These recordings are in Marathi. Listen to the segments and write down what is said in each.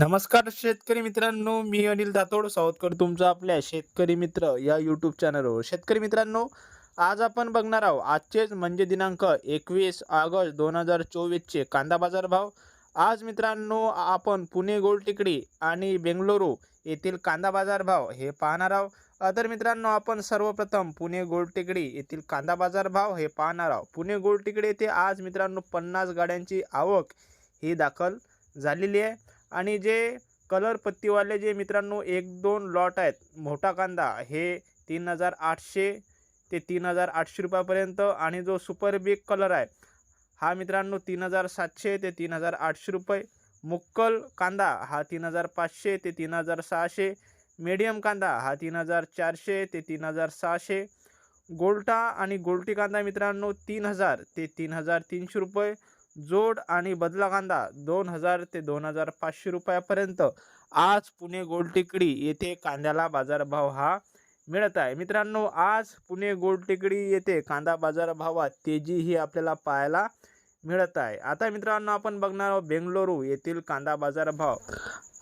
नमस्कार शेतकरी मित्रांनो मी अनिल दातोड. सावतकर तुमचं आपल्या शेतकरी मित्र या यूट्यूब चॅनलवर शेतकरी मित्रांनो आज आपण बघणार आहोत आजचेच म्हणजे दिनांक एकवीस ऑगस्ट दोन हजार चोवीसचे कांदा बाजार भाव आज मित्रांनो आपण पुणे गोल्ड टिकडी आणि बेंगलुरू येथील कांदा बाजार भाव हे पाहणार आहोत. तर मित्रांनो आपण सर्वप्रथम पुणे गोल्ड टिकडी येथील कांदा बाजार भाव हे पाहणार आहोत. पुणे गोल टिकडी येथे आज मित्रांनो पन्नास गाड्यांची आवक ही दाखल झालेली आहे. आणि जे कलर पत्तीवाले जे मित्रांनो एक दोन लॉट आहेत मोठा कांदा हे तीन हजार आठशे ते तीन हजार आठशे रुपयापर्यंत आणि जो सुपर बिग कलर आहे हा मित्रांनो तीन हजार सातशे ते तीन हजार आठशे रुपये मुक्कल कांदा हा तीन हजार पाचशे ते तीन हजार सहाशे मीडियम कांदा हा तीन हजार चारशे ते तीन हजार सहाशे गोल्टा आणि गोल्टी कांदा मित्रांनो तीन हजार ते तीन हजार तीनशे रुपये जोड आणि बदला कांदा दोन हजार ते दोन हजार पाचशे रुपयापर्यंत. आज पुणे गोल टेकडी येथे कांद्याला बाजारभाव हा मिळत आहे. मित्रांनो आज पुणे गोल टिकडी येथे कांदा बाजारभावात तेजी ही आपल्याला पाहायला मिळत आहे. आता मित्रांनो आपण बघणार आहोत बेंगलोरू येथील कांदा बाजारभाव.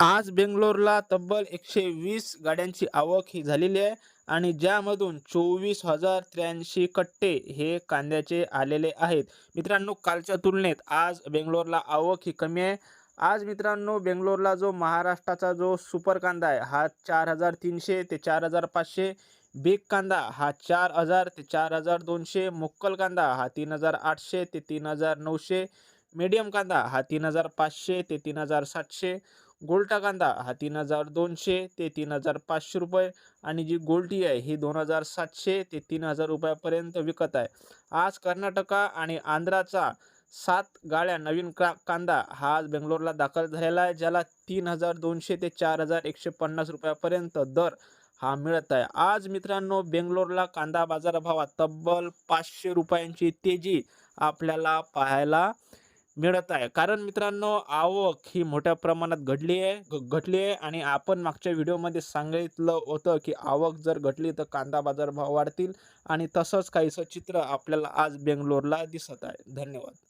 आज बेंगलोरला तब्बल एकशे वीस गाड्यांची आवक ही झालेली आहे आणि ज्यामधून चोवीस हजार त्र्याऐंशी कट्टे हे कांद्याचे आलेले आहेत. मित्रांनो कालच्या तुलनेत आज बेंगलोरला आवक ही कमी आहे. आज मित्रांनो बेंगलोरला जो महाराष्ट्राचा जो सुपर कांदा आहे हा चार हजार तीनशे ते चार हजार पाचशे. बिग कांदा हा चार हजार ते चार हजार दोनशे. मुक्कल कांदा हा तीन हजार आठशे ते तीन हजार नऊशे. मीडियम कांदा हा तीन हजार पाचशे ते तीन हजार सातशे. गोल्टा कांदा हा तीन हजार दोनशे ते तीन हजार पाचशे रुपये आणि जी गोल्टी आहे ही दोन हजार सातशे ते तीन हजार रुपयापर्यंत विकत आहे. आज कर्नाटका आणि आंध्राचा सात गाड्या नवीन का कांदा हा आज बेंगलोरला दाखल झालेला आहे ज्याला तीन हजार दोनशे ते चार हजार एकशे पन्नास रुपयापर्यंत दर हा मिळत आहे. आज मित्रांनो बेंगलोरला कांदा बाजारभावात तब्बल पाचशे रुपयांची तेजी आपल्याला पाहायला मिळत आहे. कारण मित्रांनो आवक ही मोठ्या प्रमाणात घडली आहे घ- घटली आहे आणि आपण मागच्या व्हिडिओमध्ये सांगितलं होतं की आवक जर घटली तर कांदा बाजार भाव वाढतील आणि तसंच काहीसं चित्र आपल्याला आज बेंगलोरला दिसत आहे. धन्यवाद.